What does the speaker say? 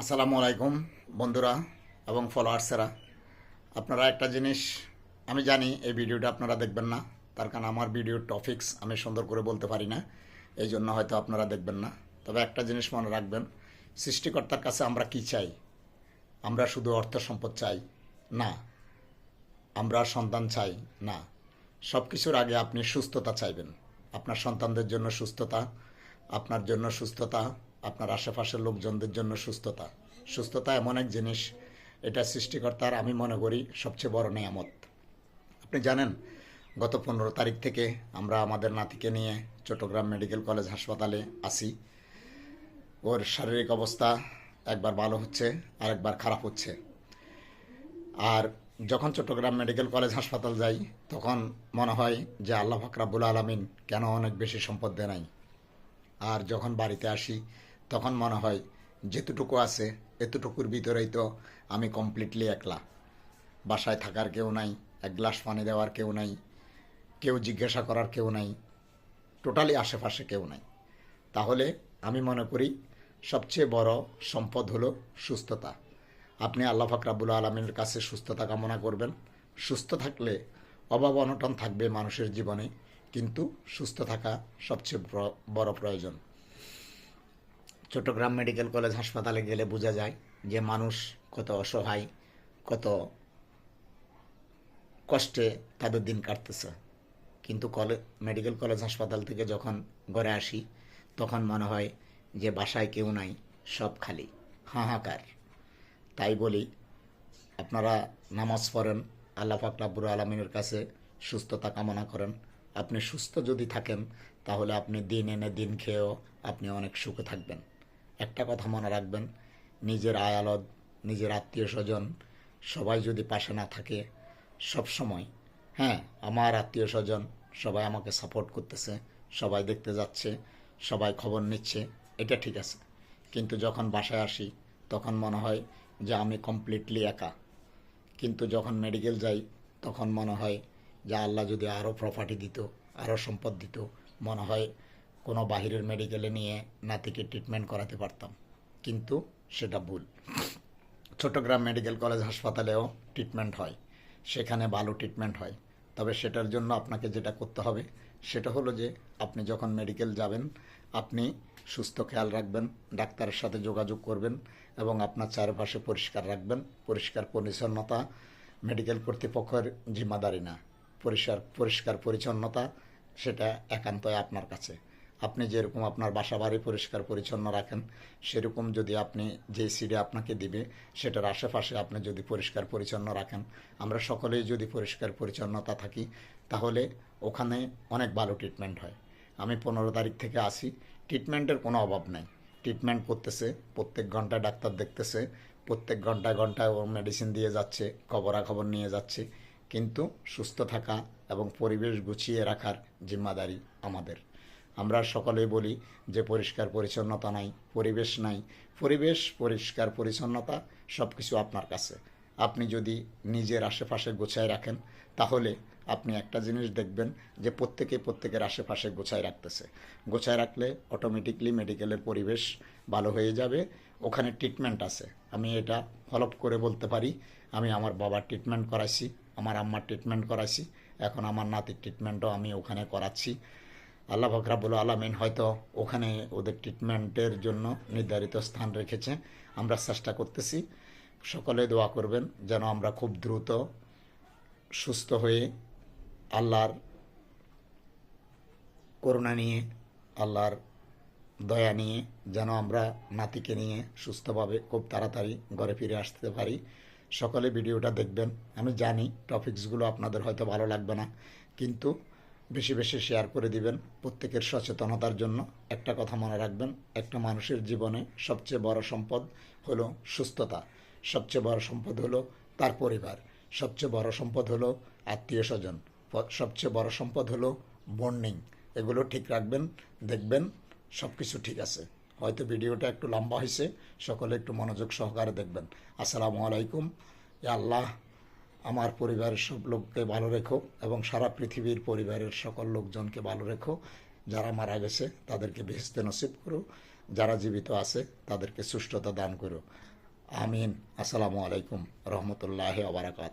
আসসালামু আলাইকুম, বন্ধুরা এবং ফলোয়ার্সেরা। আপনারা একটা জিনিস আমি জানি, এই ভিডিওটা আপনারা দেখবেন না। তার কারণ আমার ভিডিওর টপিক্স আমি সুন্দর করে বলতে পারি না, এই জন্য হয়তো আপনারা দেখবেন না। তবে একটা জিনিস মনে রাখবেন, সৃষ্টিকর্তার কাছে আমরা কি চাই? আমরা শুধু অর্থ সম্পদ চাই? না। আমরা সন্তান চাই? না। সব কিছুর আগে আপনি সুস্থতা চাইবেন। আপনার সন্তানদের জন্য সুস্থতা, আপনার জন্য সুস্থতা আপনার আশেপাশের লোকজনদের জন্য সুস্থতা। সুস্থতা এমন এক জিনিস, এটা সৃষ্টিকর্তার, আমি মনে করি, সবচেয়ে বড় নিয়ামত। আপনি জানেন, গত পনেরো তারিখ থেকে আমরা আমাদের নাতিকে নিয়ে চট্টগ্রাম মেডিকেল কলেজ হাসপাতালে আসি ওর শারীরিক অবস্থা একবার ভালো হচ্ছে আর একবার খারাপ হচ্ছে। আর যখন চট্টগ্রাম মেডিকেল কলেজ হাসপাতাল যাই, তখন মনে হয় যে আল্লাহ ফাকরাবুল আলমিন কেন অনেক বেশি সম্পদ দেয় নাই। আর যখন বাড়িতে আসি তখন মনে হয়, যেতটুকু আছে, এতটুকুর ভিতরেই তো আমি কমপ্লিটলি একলা। বাসায় থাকার কেউ নাই, এক গ্লাস পানি দেওয়ার কেউ নাই, কেউ জিজ্ঞাসা করার কেউ নাই, টোটালি আশেপাশে কেউ নাই। তাহলে আমি মনে করি, সবচেয়ে বড় সম্পদ হলো সুস্থতা। আপনি আল্লাহ ফাকরাবুল আলমিনের কাছে সুস্থতা কামনা করবেন। সুস্থ থাকলে অভাব অনটন থাকবে মানুষের জীবনে, কিন্তু সুস্থ থাকা সবচেয়ে বড় প্রয়োজন। চট্টগ্রাম মেডিকেল কলেজ হাসপাতালে গেলে বোঝা যায় যে মানুষ কত অসহায়, কত কষ্টে তাদের দিন কাটতেছে। কিন্তু কলে, মেডিকেল কলেজ হাসপাতাল থেকে যখন ঘরে আসি, তখন মনে হয় যে বাসায় কেউ নাই, সব খালি, হাহাকার। তাই বলি, আপনারা নামাজ পড়েন, আল্লাহ ফাকরাবুর আলমিনের কাছে সুস্থতা কামনা করেন। আপনি সুস্থ যদি থাকেন, তাহলে আপনি দিন এনে দিন খেয়েও আপনি অনেক সুখে থাকবেন। একটা কথা মনে রাখবেন, নিজের আয়ালত, নিজের আত্মীয় স্বজন সবাই যদি পাশে না থাকে সব সময় হ্যাঁ আমার আত্মীয় স্বজন সবাই আমাকে সাপোর্ট করতেছে, সবাই দেখতে যাচ্ছে, সবাই খবর নিচ্ছে, এটা ঠিক আছে। কিন্তু যখন বাসায় আসি, তখন মনে হয় যে আমি কমপ্লিটলি একা। কিন্তু যখন মেডিকেল যাই, তখন মনে হয় যে আল্লাহ যদি আরও প্রপার্টি দিত আরও সম্পদ দিত, মনে হয় কোনো বাহিরের মেডিকেলে নিয়ে নাতিকে ট্রিটমেন্ট করাতে পারতাম। কিন্তু সেটা ভুল। চট্টগ্রাম মেডিকেল কলেজ হাসপাতালেও ট্রিটমেন্ট হয়। সেখানে ভালো ট্রিটমেন্ট হয়। তবে সেটার জন্য আপনাকে যেটা করতে হবে, সেটা হলো যে আপনি যখন মেডিকেল যাবেন, আপনি সুস্থ খেয়াল রাখবেন, ডাক্তারের সাথে যোগাযোগ করবেন এবং আপনার চারপাশে পরিষ্কার রাখবেন। পরিষ্কার পরিচ্ছন্নতা মেডিকেল কর্তৃপক্ষের জিম্মাদারি না। পরিষ্কার পরিষ্কার পরিচ্ছন্নতা, সেটা একান্তই আপনার কাছে। আপনি যেরকম আপনার বাসা বাড়ি পরিষ্কার পরিচ্ছন্ন রাখেন, সেরকম যদি আপনি যে সিডে আপনাকে দিবে, সেটার আশেপাশে আপনি যদি পরিষ্কার পরিচ্ছন্ন রাখেন। আমরা সকলেই যদি পরিষ্কার পরিচ্ছন্নতা থাকি, তাহলে ওখানে অনেক ভালো ট্রিটমেন্ট হয়। আমি পনেরো তারিখ থেকে আসি ট্রিটমেন্টের কোনো অভাব নাই। ট্রিটমেন্ট করতেছে, প্রত্যেক ঘন্টায় ডাক্তার দেখতেছে, প্রত্যেক ঘন্টায় ঘন্টায় ও মেডিসিন দিয়ে যাচ্ছে, খবরাখবর নিয়ে যাচ্ছে। কিন্তু সুস্থ থাকা এবং পরিবেশ গুছিয়ে রাখার জিম্মাদারি আমাদের। আমরা সকলেই বলি যে পরিষ্কার পরিচ্ছন্নতা নাই, পরিবেশ নাই। পরিবেশ, পরিষ্কার পরিচ্ছন্নতা সব কিছু আপনার কাছে। আপনি যদি নিজের আশেপাশে গোছায় রাখেন, তাহলে আপনি একটা জিনিস দেখবেন যে প্রত্যেকে প্রত্যেকের আশেপাশে গোছায় রাখতেছে। গোছায় রাখলে অটোমেটিকলি মেডিকেলের পরিবেশ ভালো হয়ে যাবে। ওখানে ট্রিটমেন্ট আছে। আমি এটা ফলোপ করে বলতে পারি। আমি আমার বাবার ট্রিটমেন্ট করাইছি, আমার আম্মার ট্রিটমেন্ট করাইছি। এখন আমার নাতির ট্রিটমেন্টও আমি ওখানে করাচ্ছি। আল্লাহ ফকরাবুল আলমিন হয়তো ওখানে ওদের ট্রিটমেন্টের জন্য নির্ধারিত স্থান রেখেছে। আমরা চেষ্টা করতেছি, সকলে দোয়া করবেন যেন আমরা খুব দ্রুত সুস্থ হয়ে আল্লাহর করুণা নিয়ে, আল্লাহর দয়া নিয়ে যেন আমরা নাতিকে নিয়ে সুস্থভাবে খুব তাড়াতাড়ি ঘরে ফিরে আসতে পারি। সকলে ভিডিওটা দেখবেন। আমি জানি টপিকসগুলো আপনাদের হয়তো ভালো লাগবে না, কিন্তু বেশি বেশি শেয়ার করে দিবেন প্রত্যেকের সচেতনতার জন্য। একটা কথা মনে রাখবেন, একটা মানুষের জীবনে সবচেয়ে বড় সম্পদ হলো সুস্থতা। সবচেয়ে বড় সম্পদ হলো তার পরিবার। সবচেয়ে বড় সম্পদ হলো আত্মীয় স্বজন। সবচেয়ে বড় সম্পদ হলো বন্ডিং এগুলো ঠিক রাখবেন, দেখবেন সব কিছু ঠিক আছে। হয়তো ভিডিওটা একটু লম্বা হয়েছে সকলে একটু মনোযোগ সহকারে দেখবেন। আসসালামু আলাইকুম। আল্লাহ আমার পরিবারের সব লোককে ভালো রেখো এবং সারা পৃথিবীর পরিবারের সকল লোকজনকে ভালো রেখো। যারা মারা গেছে, তাদেরকে বেহেস্তে নসিব করো। যারা জীবিত আছে, তাদেরকে সুস্থতা দান করো। আমিন। আসসালামু আলাইকুম রহমতুল্লাহ আবরাকাত